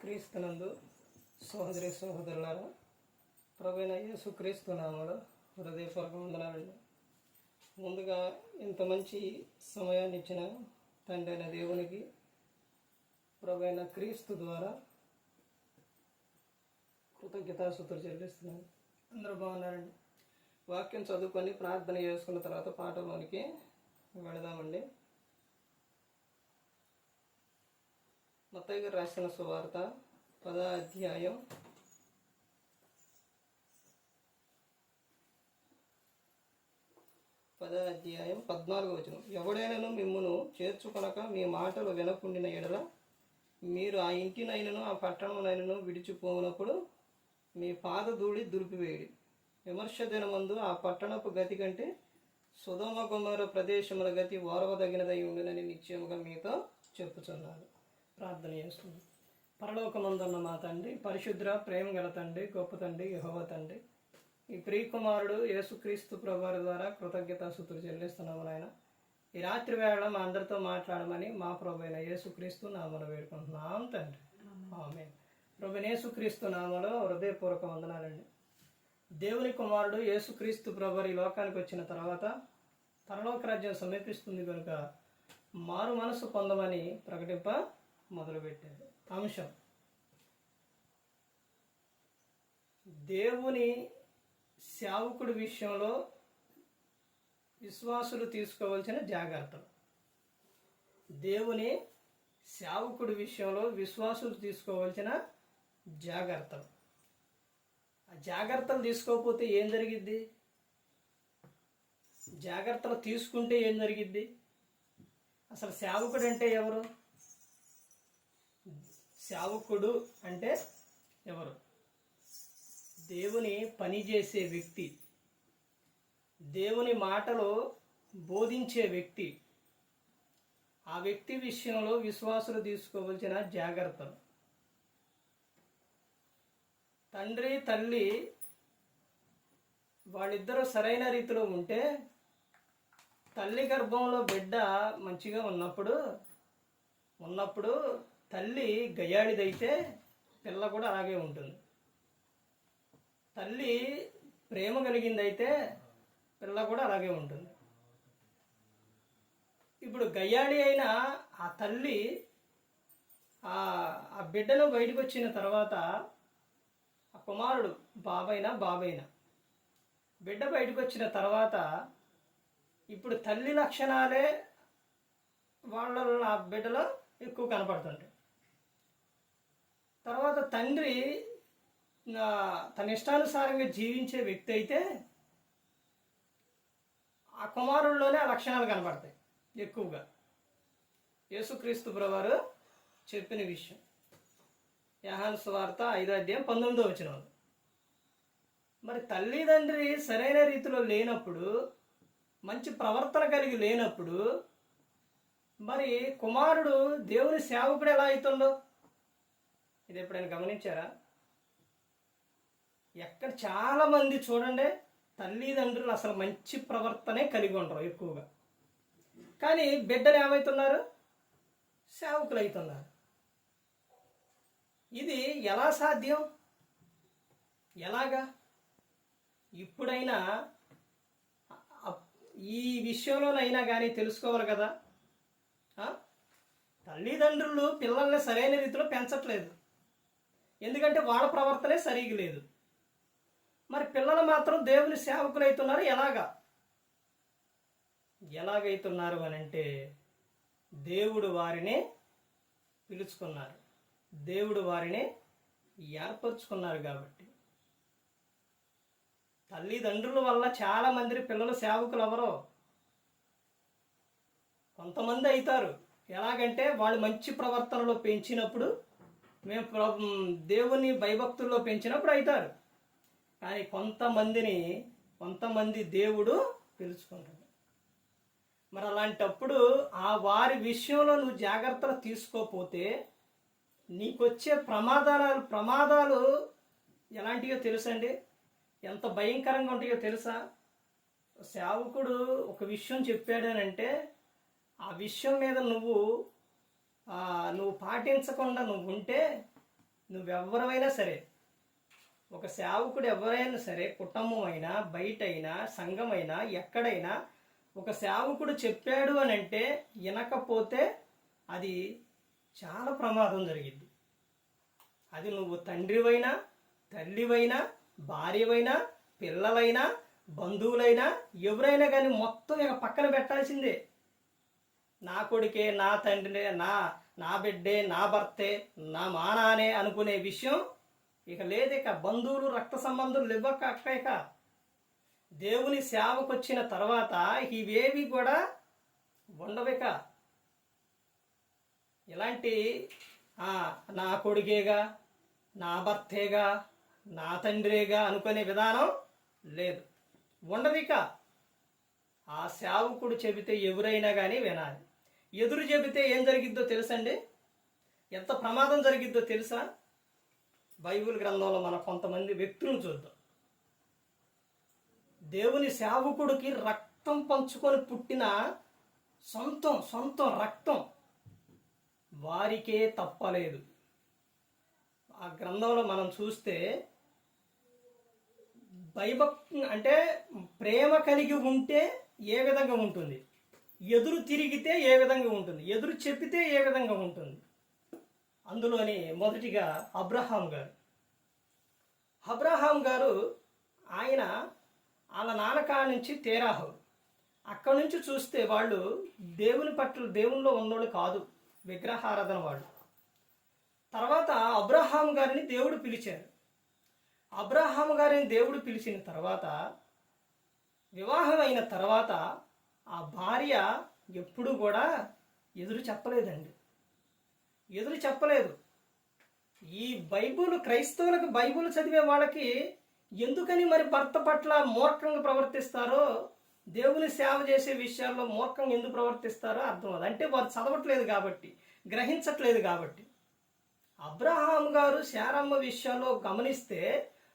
క్రీస్తునందు సోదరి సహోదరులారా ప్రవీణ యేసు క్రీస్తు నామలో హృదయపూర్వక వందనాలండి. ముందుగా ఇంత మంచి సమయాన్ని ఇచ్చిన తండ్రి అయిన దేవునికి ప్రవీణ క్రీస్తు ద్వారా కృతజ్ఞతాసూత్రులు చెల్లిస్తున్నాను. అందరూ బాగున్నారండి? వాక్యం చదువుకొని ప్రార్థన చేసుకున్న తర్వాత పాటలోనికి వెళదామండి. మతయ్య గారు రాసిన సువార్త పద అధ్యాయం. పద అధ్యాయం పద్నాలుగు వచనం. ఎవడైనను మిమ్మును చేర్చుకొనక మీ మాటలు వినకుండిన ఎడల మీరు ఆ ఇంటినైనను ఆ పట్టణంనైనను విడిచిపోనప్పుడు మీ పాద ధూళి దులిపివేయడి. విమర్శ దినమందు ఆ పట్టణపు గతి కంటే సుధమ కుమార ప్రదేశముల గతి ఓర్వదగినదై ఉండునని నిశ్చయముగా మీతో చెప్పుచున్నాను. ప్రార్థన చేస్తుంది పరలోకమందున్న మా తండ్రి పరిశుద్ర ప్రేమ గల తండ్రి గొప్ప తండ్రి యహోవ తండ్రి. ఈ ప్రియకుమారుడు యేసుక్రీస్తు ప్రభువారి ద్వారా కృతజ్ఞతాసుతులు చెల్లిస్తున్నాము నాయన. ఈ రాత్రి వేళ మా అందరితో మాట్లాడమని మా ప్రభు అయిన యేసుక్రీస్తు నామను వేడుకుంటున్నాం తండ్రి. ఆమె ప్రభు యేసుక్రీస్తు నామలో హృదయపూర్వక వందనాలండి. దేవుని కుమారుడు యేసుక్రీస్తు ప్రభు ఈ లోకానికి వచ్చిన తర్వాత తరలోక రాజ్యం సమీపిస్తుంది కనుక మారు మనసు పొందమని ప్రకటింప మొదలుపెట్టారు అంశం. దేవుని సేవకుడి విషయంలో విశ్వాసులు తీసుకోవాల్సిన జాగ్రత్తలు. దేవుని సేవకుడి విషయంలో విశ్వాసులు తీసుకోవాల్సిన జాగ్రత్తలు. ఆ జాగ్రత్తలు తీసుకోకపోతే ఏం జరిగిద్ది? జాగ్రత్తలు తీసుకుంటే ఏం జరిగిద్ది? అసలు సేవకుడు అంటే ఎవరు? సేవకుడు అంటే ఎవరు? దేవుని పనిచేసే వ్యక్తి. దేవుని మాటలు బోధించే వ్యక్తి. ఆ వ్యక్తి విషయంలో విశ్వాసులు తీసుకోవాల్సిన జాగ్రత్తలు. తండ్రి తల్లి వాళ్ళిద్దరూ సరైన రీతిలో ఉంటే తల్లి గర్భంలో బిడ్డ మంచిగా ఉన్నప్పుడు ఉన్నప్పుడు తల్లి గయ్యాడిదైతే పిల్ల కూడా అలాగే ఉంటుంది. తల్లి ప్రేమ కలిగిందైతే పిల్ల కూడా అలాగే ఉంటుంది. ఇప్పుడు గయ్యాడి అయిన ఆ తల్లి ఆ ఆ బిడ్డను బయటకు వచ్చిన తర్వాత ఆ కుమారుడు బాబైనా బాబైనా బిడ్డ బయటకు వచ్చిన తర్వాత ఇప్పుడు తల్లి లక్షణాలే వాళ్ళ ఆ బిడ్డలో ఎక్కువ కనపడుతుంటాయి. తర్వాత తండ్రి తన ఇష్టానుసారంగా జీవించే వ్యక్తి అయితే ఆ కుమారుల్లోనే ఆ లక్షణాలు కనపడతాయి ఎక్కువగా. యేసుక్రీస్తు ప్రభువారు చెప్పిన విషయం. యహాన్ సువార్త ఐదో అధ్యాయం పంతొమ్మిదో వచ్చిన మరి తల్లిదండ్రి సరైన రీతిలో లేనప్పుడు మంచి ప్రవర్తన కలిగి లేనప్పుడు మరి కుమారుడు దేవుని సేవకుడు ఎలా అవుతుండో? ఇది ఎప్పుడైనా గమనించారా? ఎక్కడ చాలామంది చూడండి తల్లిదండ్రులు అసలు మంచి ప్రవర్తనే కలిగి ఉండరు ఎక్కువగా. కానీ బిడ్డలు ఏమవుతున్నారు సేవకులు అవుతున్నారు ఇది ఎలా సాధ్యం? ఎలాగా? ఇప్పుడైనా ఈ విషయంలోనైనా కానీ తెలుసుకోవాలి కదా. తల్లిదండ్రులు పిల్లల్ని సరైన రీతిలో పెంచట్లేదు. ఎందుకంటే వాళ్ళ ప్రవర్తనే సరిగి లేదు. మరి పిల్లలు మాత్రం దేవుని సేవకులు అవుతున్నారు ఎలాగా? ఎలాగైతున్నారు అని అంటే దేవుడు వారిని పిలుచుకున్నారు. దేవుడు వారిని ఏర్పరచుకున్నారు కాబట్టి. తల్లిదండ్రుల వల్ల చాలా మంది పిల్లలు సేవకులు ఎవరో కొంతమంది అవుతారు ఎలాగంటే వాళ్ళు మంచి ప్రవర్తనలో పెంచినప్పుడు మేము ప్ర- దేవుని భయభక్తుల్లో పెంచినప్పుడు అవుతారు. కానీ కొంతమందిని కొంతమంది దేవుడు పిలుచుకుంటాడు. మరి అలాంటప్పుడు ఆ వారి విషయంలో నువ్వు జాగ్రత్తలు తీసుకోపోతే నీకొచ్చే ప్రమాదాలు ప్రమాదాలు ఎలాంటివో తెలుసండి? ఎంత భయంకరంగా ఉంటాయో తెలుసా? సేవకుడు ఒక విషయం చెప్పాడనంటే ఆ విషయం మీద నువ్వు నువ్వు పాటించకుండా నువ్వు ఉంటే నువ్వెవరైనా సరే ఒక సేవకుడు ఎవరైనా సరే కుటుంబం అయినా బయట అయినా సంఘం అయినా ఎక్కడైనా ఒక సేవకుడు చెప్పాడు అని అంటే వినకపోతే అది చాలా ప్రమాదం జరిగింది అది నువ్వు తండ్రివైనా తల్లివైనా భార్యవైనా పిల్లలైనా బంధువులైనా ఎవరైనా కానీ మొత్తం ఇక పక్కన పెట్టాల్సిందే. నా కొడుకే నా తండ్రి నా నా బిడ్డే నా భర్తే నా మానానే అనుకునే విషయం ఇక లేదు ఇక. బంధువులు రక్త సంబంధులు ఇవ్వక అక్క ఇక. దేవుని సేవకొచ్చిన తర్వాత ఇవేవి కూడా ఉండవిక ఇలాంటి నా కొడుకేగా నా భర్తేగా నా తండ్రేగా అనుకునే విధానం లేదు. ఉండదిక ఆ సేవకుడు చెబితే ఎవరైనా కానీ వినాలి. ఎదురు చెబితే ఏం జరిగిద్దో తెలుసండి? ఎంత ప్రమాదం జరిగిద్దో తెలుసా? బైబిల్ గ్రంథంలో మన కొంతమంది వ్యక్తులను చూద్దాం. దేవుని సేవకుడికి రక్తం పంచుకొని పుట్టిన సొంతం సొంతం రక్తం వారికే తప్పలేదు. ఆ గ్రంథంలో మనం చూస్తే భయభక్ అంటే ప్రేమ కలిగి ఉంటే ఏ విధంగా ఉంటుంది? ఎదురు తిరిగితే ఏ విధంగా ఉంటుంది? ఎదురు చెప్పితే ఏ విధంగా ఉంటుంది? అందులోని మొదటిగా అబ్రహాం గారు. అబ్రహాం గారు ఆయన వాళ్ళ నాన్నకాడ నుంచి తేరాహు. అక్కడి నుంచి చూస్తే వాళ్ళు దేవుని పట్ల దేవుల్లో ఉన్నోళ్ళు కాదు విగ్రహారాధన వాళ్ళు. తర్వాత అబ్రహాం గారిని దేవుడు పిలిచారు. అబ్రహాం గారిని దేవుడు పిలిచిన తర్వాత వివాహం అయిన తర్వాత ఆ భార్య ఎప్పుడు కూడా ఎదురు చెప్పలేదండి. ఎదురు చెప్పలేదు. ఈ బైబుల్ క్రైస్తవులకు బైబుల్ చదివే వాళ్ళకి ఎందుకని మరి భర్త పట్ల మూర్ఖంగా ప్రవర్తిస్తారో దేవుని సేవ చేసే విషయాల్లో మూర్ఖంగా ఎందుకు ప్రవర్తిస్తారో అర్థం అవుతుంది అంటే వారు చదవట్లేదు కాబట్టి గ్రహించట్లేదు కాబట్టి. అబ్రహాం గారు శారమ్మ విషయంలో గమనిస్తే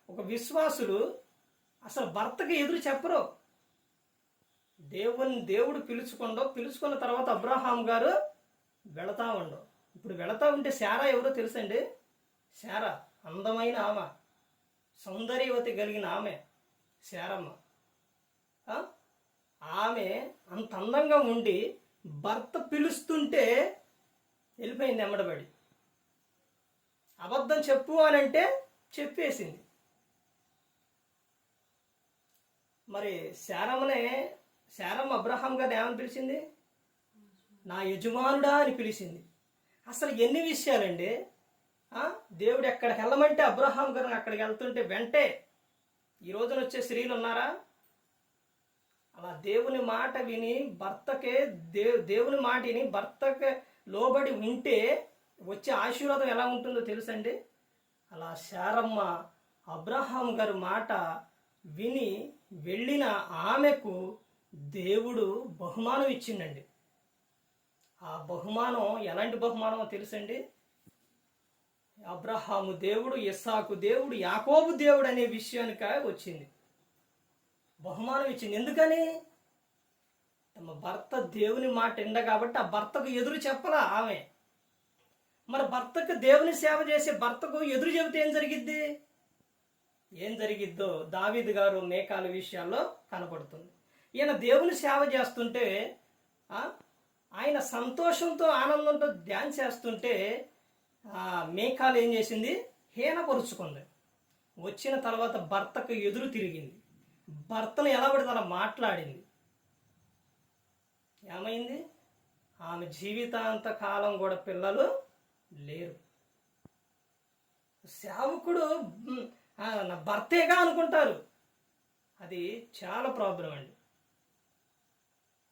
ఒక విశ్వాసులు అసలు భర్తకి ఎదురు చెప్పరు. దేవుని దేవుడు పిలుచుకుండో పిలుచుకున్న తర్వాత అబ్రహాం గారు వెళతా ఉండవు ఇప్పుడు వెళతా ఉంటే శారా ఎవరో తెలుసండి? శారా అందమైన ఆమె. సౌందర్యవతి కలిగిన ఆమె శారమ్మ. ఆమె అంత అందంగా ఉండి భర్త పిలుస్తుంటే వెళ్ళిపోయింది ఎమ్మడబడి అబద్ధం చెప్పు అని అంటే చెప్పేసింది. మరి శారమ్మనే శారమ్మ అబ్రహాం గారిని ఏమని పిలిచింది? నా యజమానుడా అని పిలిచింది. అసలు ఎన్ని విషయాలండి? దేవుడు ఎక్కడికి వెళ్ళమంటే అబ్రహాం గారిని అక్కడికి వెళ్తుంటే వెంటే ఈ రోజున వచ్చే స్త్రీలు ఉన్నారా? అలా దేవుని మాట విని భర్తకే దే దేవుని మాట విని భర్తకి లోబడి ఉంటే వచ్చే ఆశీర్వాదం ఎలా ఉంటుందో తెలుసండి? అలా శారమ్మ అబ్రహాం గారి మాట విని వెళ్ళిన ఆమెకు దేవుడు బహుమానం ఇచ్చిండండి. ఆ బహుమానం ఎలాంటి బహుమానమో తెలుసండి? అబ్రహాము దేవుడు ఇస్సాకు దేవుడు యాకోబు దేవుడు అనే విషయానికి వచ్చింది. బహుమానం ఇచ్చింది. ఎందుకని? తమ భర్త దేవుని మాట ఎండ కాబట్టి ఆ భర్తకు ఎదురు చెప్పలా ఆమె. మరి భర్తకు దేవుని సేవ చేసే భర్తకు ఎదురు చెబితే ఏం జరిగిద్ది? ఏం జరిగిద్దో? దావీదు గారు మేకాల విషయాల్లో కనపడుతుంది. ఈయన దేవుని సేవ చేస్తుంటే ఆయన సంతోషంతో ఆనందంతో డ్యాన్స్ చేస్తుంటే మేకాలు ఏం చేసింది? హీనపరుచుకుంది వచ్చిన తర్వాత భర్తకు ఎదురు తిరిగింది. భర్తను ఎలా పడితే అలా మాట్లాడింది. ఏమైంది? ఆమె జీవితాంత కాలం కూడా పిల్లలు లేరు. సేవకుడు నా భర్తేగా అనుకుంటారు. అది చాలా ప్రాబ్లం అండి.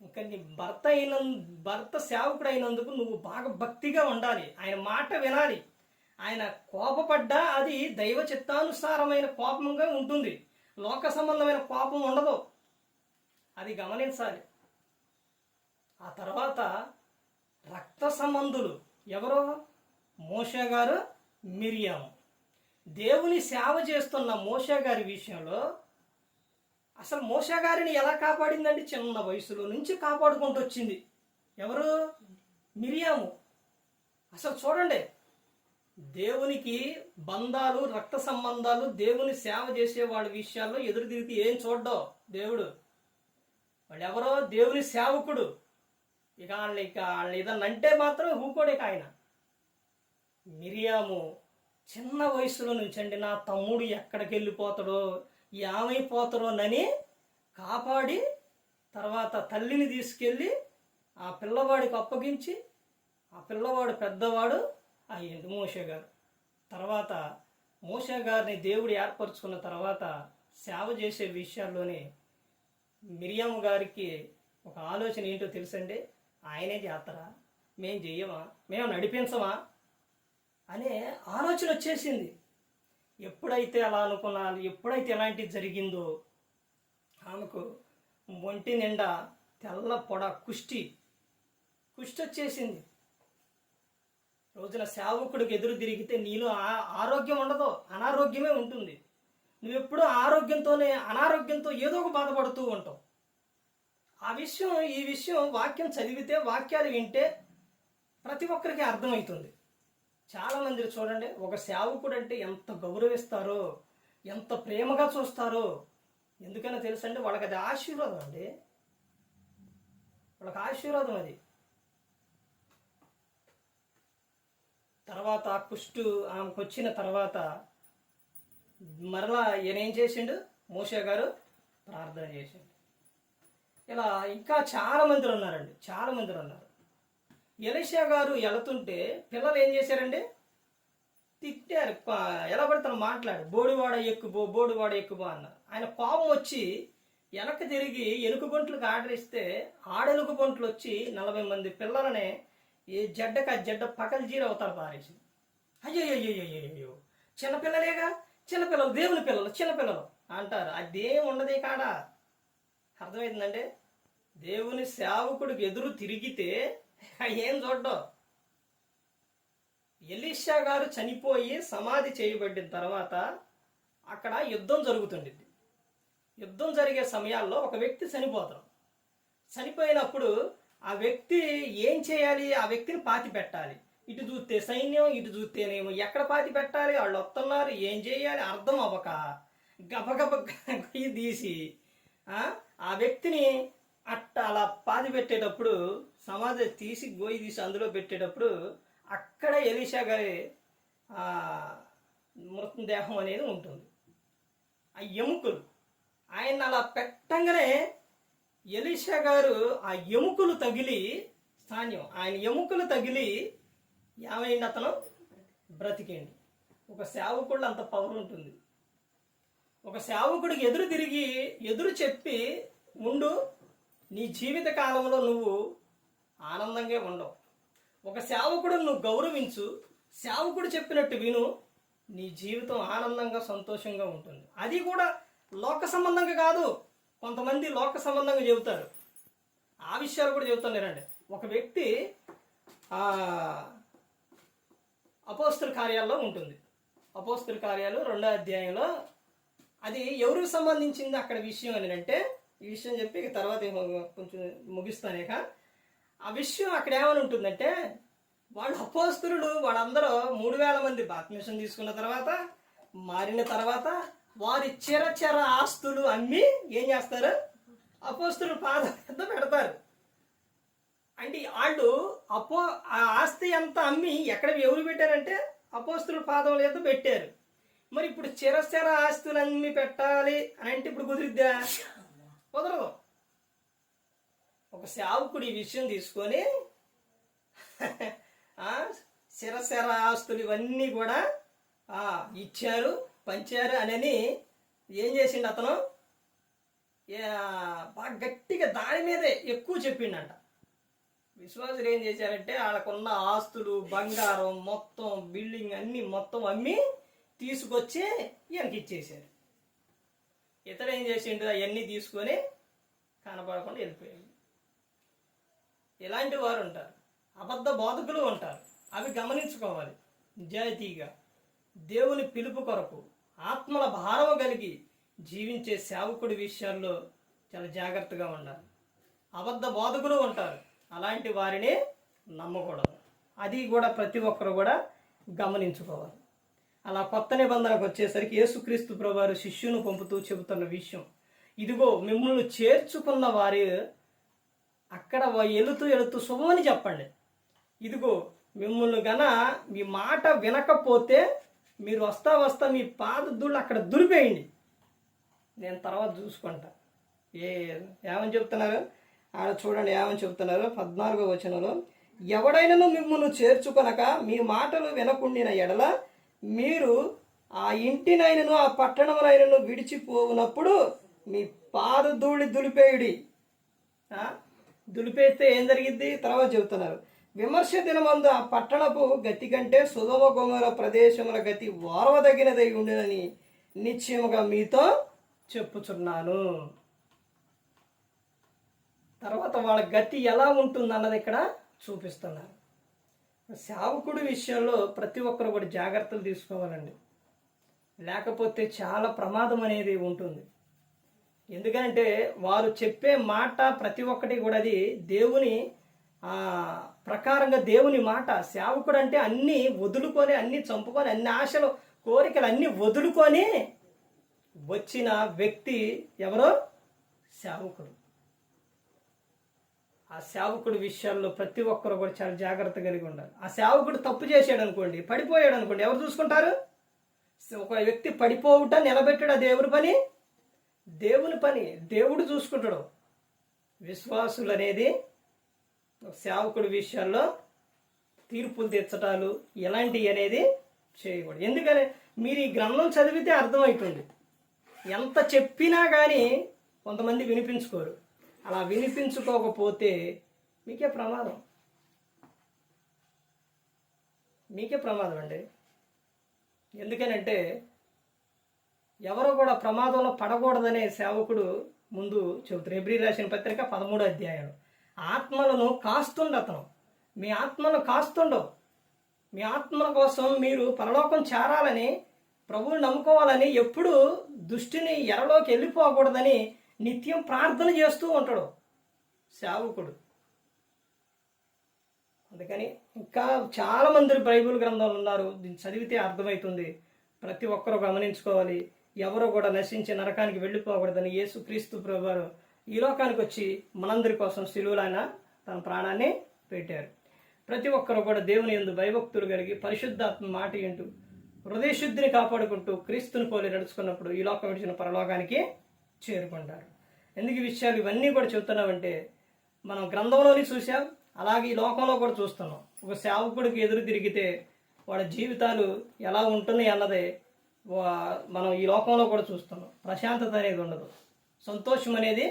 ఇంకా నీ భర్త అయిన భర్త సేవకుడు అయినందుకు నువ్వు బాగా భక్తిగా ఉండాలి. ఆయన మాట వినాలి. ఆయన కోపపడ్డా అది దైవ చిత్తానుసారమైన కోపంగా ఉంటుంది. లోక సంబంధమైన కోపం ఉండదు. అది గమనించాలి. ఆ తర్వాత రక్త సంబంధులు ఎవరో? మోషే గారు మిరియాము. దేవుని సేవ చేస్తున్న మోషే గారి విషయంలో అసలు మోసా గారిని ఎలా కాపాడిందండి? చిన్న వయసులో నుంచి కాపాడుకుంటూ వచ్చింది. ఎవరు? మిరియాము. అసలు చూడండి దేవునికి బంధాలు రక్త సంబంధాలు దేవుని సేవ చేసే వాళ్ళ విషయాల్లో ఎదురు తిరిగి ఏం చూడ్డో? దేవుడు. వాళ్ళు ఎవరో? దేవుని సేవకుడు. ఇక వాళ్ళు ఇక వాళ్ళు ఏదన్నా అంటే మాత్రం ఊకోడే ఆయన. మిరియాము చిన్న వయసులో నుంచండి నా తమ్ముడు ఎక్కడికి వెళ్ళిపోతాడో? ఏమైపోతారోనని కాపాడి తర్వాత తల్లిని తీసుకెళ్ళి ఆ పిల్లవాడికి అప్పగించి ఆ పిల్లవాడు పెద్దవాడు అయ్యింది మోషే గారు. తర్వాత మోషే గారిని దేవుడు ఏర్పరచుకున్న తర్వాత సేవ చేసే విషయాల్లోనే మిరియమ్మ గారికి ఒక ఆలోచన ఏంటో తెలుసండి? ఆయనే చేస్తారా? మేం చెయ్యమా మేము నడిపించమా? అనే ఆలోచన వచ్చేసింది. ఎప్పుడైతే అలా అనుకున్నాను ఎప్పుడైతే ఎలాంటిది జరిగిందో ఆమెకు ఒంటి నిండా తెల్ల పొడ కుష్టి కుష్టి వచ్చేసింది. రోజున సేవకుడికి ఎదురు తిరిగితే నీలో ఆ- ఆరోగ్యం ఉండదు అనారోగ్యమే ఉంటుంది. నువ్వు ఎప్పుడూ ఆరోగ్యంతోనే అనారోగ్యంతో ఏదో ఒక బాధపడుతూ ఉంటావు. ఆ విషయం ఈ విషయం వాక్యం చదివితే వాక్యాలు వింటే ప్రతి ఒక్కరికి అర్థమవుతుంది. చాలా మంది చూడండి. ఒక సేవకుడు అంటే ఎంత గౌరవిస్తారో ఎంత ప్రేమగా చూస్తారో ఎందుకైనా తెలుసండి? వాళ్ళకి అది ఆశీర్వాదం అండి. వాళ్ళకి ఆశీర్వాదం అది. తర్వాత కుష్టు ఆమెకు వచ్చిన తర్వాత మరలా ఈయన ఏం చేసిండు? మోషే గారు ప్రార్థన చేసిండు. ఇలా ఇంకా చాలా మందిలు ఉన్నారండి చాలా మందిలు ఉన్నారు ఎలిషా గారు వెళుతుంటే పిల్లలు ఏం చేశారండి? తిట్టారు. ఎలా పడతాను మాట్లాడు బోడివాడ ఎక్కుబో బోడివాడ ఎక్కుబో అన్నారు ఆయన కోపం వచ్చి వెనక్కి తిరిగి ఎలుక బొంట్లకు ఆర్డర్ ఇస్తే ఆడెలుక వచ్చి నలభై మంది పిల్లలనే ఏ జడ్డకు ఆ జడ్డ పకలు జీర అవుతారు పారేసి అయ్యో అయ్యో అయ్యో చిన్నపిల్లలేగా చిన్నపిల్లలు దేవుని పిల్లలు చిన్నపిల్లలు అంటారు. అదేం ఉండదు కాడ? అర్థమైందండి? దేవుని సేవకుడికి ఎదురు తిరిగితే ఏం చూడ్డం ఎలీషా గారు చనిపోయి సమాధి చేయబడిన తర్వాత అక్కడ యుద్ధం జరుగుతుండేది యుద్ధం జరిగే సమయాల్లో ఒక వ్యక్తి చనిపోతాడు చనిపోయినప్పుడు ఆ వ్యక్తి ఏం చేయాలి ఆ వ్యక్తిని పాతి పెట్టాలి ఇటు చూస్తే సైన్యం ఇటు చూస్తేనేమో ఎక్కడ పాతి పెట్టాలి వాళ్ళు వస్తున్నారు ఏం చేయాలి అర్థం అవ్వక గబగబ తీసి ఆ, ఆ వ్యక్తిని అట్ట అలా పాది పెట్టేటప్పుడు సమాధి తీసి గోయి తీసి అందులో పెట్టేటప్పుడు అక్కడ ఎలీషా గారి మృతదేహం అనేది ఉంటుంది. ఆ ఎముకలు. ఆయన అలా పెట్టంగానే ఎలీషా గారు ఆ ఎముకలు తగిలి స్థాన్యం. ఆయన ఎముకలు తగిలి ఏమైంది అతను? బ్రతికేండి. ఒక సేవకుడు అంత పవర్ ఉంటుంది. ఒక సేవకుడికి ఎదురు తిరిగి ఎదురు చెప్పి ఉండు నీ జీవిత కాలంలో నువ్వు ఆనందంగా ఉండవు. ఒక సేవకుడు నువ్వు గౌరవించు సేవకుడు చెప్పినట్టు విను నీ జీవితం ఆనందంగా సంతోషంగా ఉంటుంది. అది కూడా లోక సంబంధంగా కాదు కొంతమంది లోక సంబంధంగా చెబుతారు. ఆ విషయాలు కూడా చెబుతున్నారండి ఒక వ్యక్తి అపోస్తుల కార్యాల్లో ఉంటుంది. అపోస్తుల కార్యాలు రెండో అధ్యాయంలో అది ఎవరికి సంబంధించింది అక్కడ విషయం అని అంటే ఈ విషయం చెప్పి తర్వాత ఏమో కొంచెం ముగిస్తానేక ఆ విషయం అక్కడ ఏమని ఉంటుందంటే వాళ్ళు అపోస్తులు వాళ్ళందరూ మూడు వేల మంది బాప్తిసం తీసుకున్న తర్వాత మారిన తర్వాత వారి చిర చిర ఆస్తులు అమ్మి ఏం చేస్తారు? అపోస్తులు పాద పెద్ద పెడతారు. అంటే వాళ్ళు అపో ఆ ఆస్తి అంతా అమ్మి ఎక్కడ ఎవరు పెట్టారంటే అపోస్తుల పాదం లేదు పెట్టారు. మరి ఇప్పుడు చిరస్థిర ఆస్తులు అమ్మి పెట్టాలి అని అంటే ఇప్పుడు కుదిరిద్దా? కుదరదు. ఒక సేవకుడు ఈ విషయం తీసుకొని ఆ, శిరశర ఆస్తులు ఇవన్నీ కూడా ఇచ్చారు పంచారు అని ఏం చేసిండు అతను? బాగా గట్టిగా దాని మీదే ఎక్కువ చెప్పిండంట. విశ్వాసులు ఏం చేశారంటే వాళ్ళకున్న ఆస్తులు బంగారం మొత్తం బిల్డింగ్ అన్నీ మొత్తం అమ్మి తీసుకొచ్చి ఈయనకి ఇచ్చేసారు ఇతర ఏం చేసిండు? అవన్నీ తీసుకొని కనపడకుండా వెళ్ళిపోయాడు. ఇలాంటి వారు ఉంటారు. అబద్ధ బోధకులు ఉంటారు. అవి గమనించుకోవాలి. నిజాయితీగా దేవుని పిలుపు కొరకు ఆత్మల భారము కలిగి జీవించే సేవకుడి విషయాల్లో చాలా జాగ్రత్తగా ఉండాలి. అబద్ధ బోధకులు ఉంటారు. అలాంటి వారిని నమ్మకూడదు. అది కూడా ప్రతి ఒక్కరు కూడా గమనించుకోవాలి. అలా కొత్త నిబంధనకు వచ్చేసరికి యేసుక్రీస్తు ప్రభువారు శిష్యును పంపుతూ చెబుతున్న విషయం. ఇదిగో మిమ్మల్ని చేర్చుకున్న వారి అక్కడ ఎలుతూ వెళుతూ వెళుతూ శుభమని చెప్పండి. ఇదిగో మిమ్మల్ని గన మీ మాట వినకపోతే మీరు వస్తా వస్తా మీ పాద దుళ్ళు అక్కడ దులిపేయండి. నేను తర్వాత చూసుకుంటా. ఏ ఏమని చెప్తున్నారు? ఆడ చూడండి ఏమని చెప్తున్నారు? పద్నాలుగో వచనంలో ఎవడైనను మిమ్మల్ని చేర్చుకొనక మీ మాటలు వినకుండిన ఎడల మీరు ఆ ఇంటినైనను ఆ పట్టణమునైనను విడిచిపోవునప్పుడు మీ పాద ధూళి దులిపేయుడి. దులిపేస్తే ఏం జరిగిద్ది? తర్వాత చెబుతున్నారు. విమర్శ దినమందు ఆ పట్టణపు గతి కంటే సుధమ గుమర ప్రదేశముల గతి ఓర్వదగినదై ఉండునని నిశ్చయముగా మీతో చెప్పుచున్నాను. తర్వాత వాళ్ళ గతి ఎలా ఉంటుంది అన్నది ఇక్కడ చూపిస్తున్నారు. సేవకుడి విషయంలో ప్రతి ఒక్కరు కూడా జాగ్రత్తలు తీసుకోవాలండి. లేకపోతే చాలా ప్రమాదం అనేది ఉంటుంది. ఎందుకంటే వారు చెప్పే మాట ప్రతి ఒక్కటి కూడా అది దేవుని ప్రకారంగా దేవుని మాట. సేవకుడు అంటే అన్నీ వదులుకొని అన్నీ చంపుకొని అన్ని ఆశలు కోరికలు అన్నీ వదులుకొని వచ్చిన వ్యక్తి ఎవరో? సేవకుడు. ఆ సేవకుడి విషయాల్లో ప్రతి ఒక్కరు కూడా చాలా జాగ్రత్త కలిగి ఉండాలి. ఆ సేవకుడు తప్పు చేశాడు అనుకోండి పడిపోయాడు అనుకోండి ఎవరు చూసుకుంటారు? ఒక వ్యక్తి పడిపోవుట నిలబెట్టడా దేవుని పని? దేవుని పని. దేవుడు చూసుకుంటాడు. విశ్వాసులు అనేది సేవకుడి విషయాల్లో తీర్పులు తెచ్చటాలు ఇలాంటివి అనేది చేయకూడదు. ఎందుకని? మీరు ఈ గ్రంథం చదివితే అర్థమవుతుంది ఎంత చెప్పినా కానీ కొంతమంది వినిపించుకోరు. అలా వినిపించుకోకపోతే మీకే ప్రమాదం. మీకే ప్రమాదం అండి. ఎందుకనంటే ఎవరు కూడా ప్రమాదంలో పడకూడదనే సేవకుడు ముందు చెబుతారు ఎబ్రి రాసిన పత్రిక పదమూడో అధ్యాయం. ఆత్మలను కాస్తుండ అతను మీ ఆత్మను కాస్తుండవు. మీ ఆత్మల కోసం మీరు పరలోకం చేరాలని ప్రభువుని నమ్ముకోవాలని ఎప్పుడు దృష్టిని ఎరలోకి వెళ్ళిపోకూడదని నిత్యం ప్రార్థన చేస్తూ ఉంటాడు. సేవకుడు. అందుకని ఇంకా చాలామంది బైబిల్ గ్రంథాలు ఉన్నారు. దీన్ని చదివితే అర్థమవుతుంది. ప్రతి ఒక్కరూ గమనించుకోవాలి. ఎవరో కూడా నశించి నరకానికి వెళ్ళిపోకూడదని యేసు క్రీస్తు ప్రభువారు ఈ లోకానికి వచ్చి మనందరి కోసం సిలువులైన తన ప్రాణాన్ని పెట్టారు. ప్రతి ఒక్కరూ కూడా దేవుని ఎందు భయభక్తులు కలిగి పరిశుద్ధాత్మ మాట ఏంటూ హృదయశుద్ధిని కాపాడుకుంటూ క్రీస్తుని పోలి నడుచుకున్నప్పుడు ఈ లోకం విడిచిన పరలోకానికి చేరుకుంటారు. ఎందుకు ఈ విషయాలు ఇవన్నీ కూడా చెబుతున్నామంటే మనం గ్రంథంలోని చూసాం అలాగే ఈ లోకంలో కూడా చూస్తున్నాం. ఒక సేవకుడికి ఎదురు తిరిగితే వాళ్ళ జీవితాలు ఎలా ఉంటున్నాయి అన్నదే మనం ఈ లోకంలో కూడా చూస్తున్నాం. ప్రశాంతత అనేది ఉండదు. సంతోషం అనేది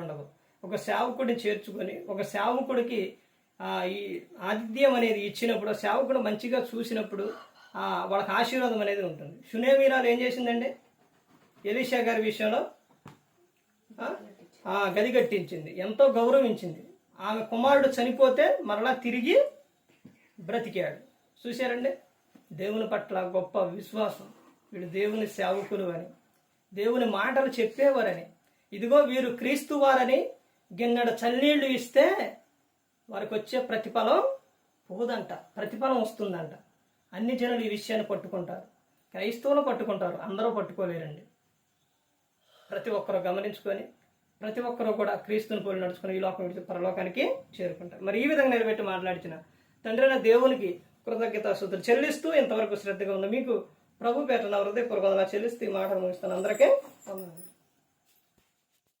ఉండదు. ఒక సేవకుడిని చేర్చుకొని ఒక సేవకుడికి ఈ ఆతిథ్యం అనేది ఇచ్చినప్పుడు ఆ సేవకుడు మంచిగా చూసినప్పుడు వాళ్ళకి ఆశీర్వాదం అనేది ఉంటుంది. సునేమీరాలు ఏం చేసిందండి? ఎలీషా గారి విషయంలో గది కట్టించింది. ఎంతో గౌరవించింది. ఆమె కుమారుడు చనిపోతే మరలా తిరిగి బ్రతికాడు. చూశారండి? దేవుని పట్ల గొప్ప విశ్వాసం. వీడు దేవుని సేవకులు అని దేవుని మాటలు చెప్పేవారని. ఇదిగో వీరు క్రీస్తు వారని గిన్నెడ చన్నీళ్ళు ఇస్తే వారికి వచ్చే ప్రతిఫలం పోదంట. ప్రతిఫలం వస్తుందంట. అన్ని జనులు ఈ విషయాన్ని పట్టుకుంటారు. క్రైస్తవులు పట్టుకుంటారు. అందరూ పట్టుకోలేరండి. ప్రతి ఒక్కరూ గమనించుకొని ప్రతి ఒక్కరూ కూడా క్రీస్తుని పోలి నడుచుకుని ఈ లోకం విడిచి పరలోకానికి చేరుకుంటారు. మరి ఈ విధంగా నిలబెట్టి మాట్లాడిచిన తండ్రైన దేవునికి కృతజ్ఞత శుద్ధులు చెల్లిస్తూ ఇంతవరకు శ్రద్ధగా ఉన్న మీకు ప్రభు పేట నా హృదయపూర్వకంగా చెల్లిస్తూ ఈ మాటలు ముగిస్తాను. అందరికీ